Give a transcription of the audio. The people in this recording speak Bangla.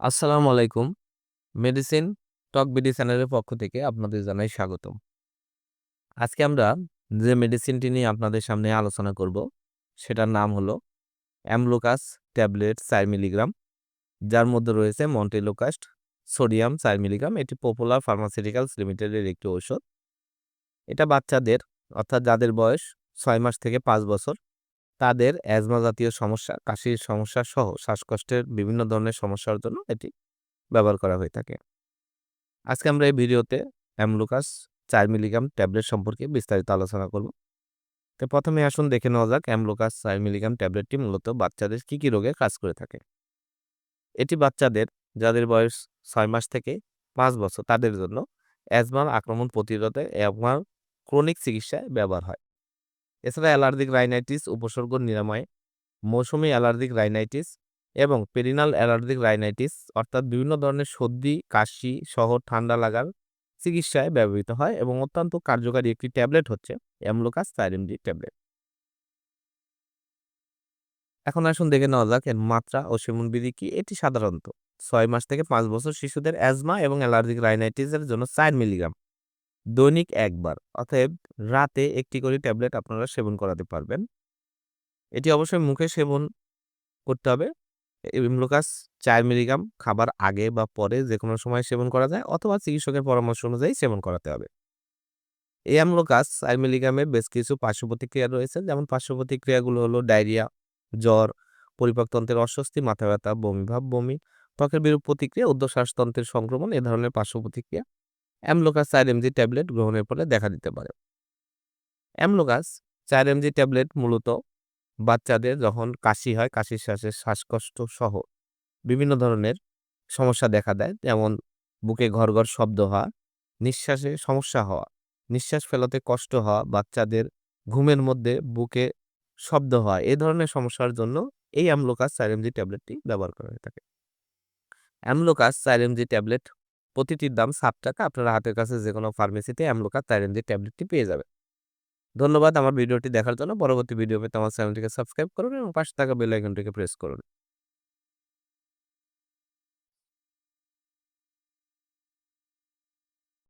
আসসালামু আলাইকুম। মেডিসিন টক বিডি চ্যানেলের পক্ষ থেকে আপনাদের জানাই স্বাগতম। আজকে আমরা যে মেডিসিনটি নিয়ে আপনাদের সামনে আলোচনা করব, সেটার নাম হলো অ্যামলোকাস ট্যাবলেট ৪ মিলিগ্রাম, যার মধ্যে রয়েছে মন্টেলোকাস্ট সোডিয়াম ৪ মিলিগ্রাম। এটি পপুলার ফার্মাসিউটিক্যালস লিমিটেডের একটি ঔষধ। এটা বাচ্চাদের অর্থাৎ যাদের বয়স ছয় মাস থেকে পাঁচ বছর, তাদের অ্যাজমা জাতীয় সমস্যা, কাশির সমস্যা সহ শ্বাসকষ্টের বিভিন্ন ধরনের সমস্যার জন্য এটি ব্যবহার করা হয়ে থাকে। আজকে আমরা এই ভিডিওতে অ্যামলোকাস ৪ মিলিগ্রাম ট্যাবলেট সম্পর্কে বিস্তারিত আলোচনা করব। তো প্রথমে আসুন দেখে নেওয়া যাক অ্যামলোকাস ৪ মিলিগ্রাম ট্যাবলেটটি মূলত বাচ্চাদের কী, কী রোগে কাজ করে থাকে। এটি বাচ্চাদের যাদের বয়স ছয় মাস থেকে পাঁচ বছর তাদের জন্য অ্যাজমার আক্রমণ প্রতিরোধে এবং ক্রনিক চিকিৎসায় ব্যবহার হয়। এছাড়া অ্যালার্জিক রাইনাইটিস উপসর্গ নিরাময় মৌসুমি অ্যালার্জিক রাইনাইটিস এবং পেরিনাল অ্যালার্জিক রাইনাইটিস অর্থাৎ বিভিন্ন ধরনের সর্দি, কাশি সহ ঠান্ডা লাগার চিকিৎসায় ব্যবহৃত হয় এবং অত্যন্ত কার্যকারী একটি ট্যাবলেট হচ্ছে অ্যামলোকাস ৪ ট্যাবলেট। এখন আসুন দেখে নেওয়া যাক এর মাত্রা ও সেবনবিধি কি। এটি সাধারণত ছয় মাস থেকে পাঁচ বছর শিশুদের অ্যাজমা এবং অ্যালার্জিক রাইনাইটিসের জন্য ৪ মিলিগ্রাম দৈনিক একবার অতএব রাতে একটি করে ট্যাবলেট আপনারা সেবন করাতে পারবেন। এটি অবশ্যই মুখে সেবন করতে হবে। অ্যামলোকাস ৪ মিলিগ্রাম খাবার আগে বা পরে যে কোনো সময় সেবন করা যায় অথবা চিকিৎসকের পরামর্শ অনুযায়ী সেবন করাতে হবে। এই অ্যামলোকাস ৪ মিলিগ্রামের বেশ কিছু পার্শ্ব প্রতিক্রিয়া রয়েছে যেমন পার্শ্ব প্রতিক্রিয়াগুলো হলো ডায়রিয়া, জ্বর, পরিপাকতন্ত্রের অস্বস্তি, মাথা ব্যথা, বমিভাব, বমি, ত্বকের বিরূপ প্রতিক্রিয়া, উর্দ্বশ্বাসতন্ত্রের সংক্রমণ এ ধরনের পার্শ্ব প্রতিক্রিয়া অ্যামলোকাস ৪ এমজি ট্যাবলেট গ্রহণের ফলে দেখা দিতে পারে। অ্যামলোকাস ৪ এমজি ট্যাবলেট মূলত বাচ্চাদের যখন কাশি হয়, কাশির শ্বাসের শ্বাসকষ্ট সহ বিভিন্ন ধরনের সমস্যা দেখা দেয় যেমন বুকে ঘর ঘর শব্দ হওয়া, নিঃশ্বাসে সমস্যা হওয়া, নিঃশ্বাস ফেলাতে কষ্ট হওয়া, বাচ্চাদের ঘুমের মধ্যে বুকে শব্দ হওয়া এ ধরনের সমস্যার জন্য এই অ্যামলোকাস ৪ এমজি ট্যাবলেটটি ব্যবহার করা হয়ে থাকে। অ্যামলোকাস ৪ এমজি ট্যাবলেট প্রতিটির দাম সাত টাকা আপনারা হাতের কাছে যে কোনো ফার্মেসিতে অ্যামলোকা তাইরেন্দি ট্যাবলেটটি পেয়ে যাবেন। ধন্যবাদ আমার ভিডিওটি দেখার জন্য। পরবর্তী ভিডিও পেতে আমার চ্যানেলটিকে সাবস্ক্রাইব করুন এবং পাশে থাকা বেল আইকনটিকে প্রেস করুন।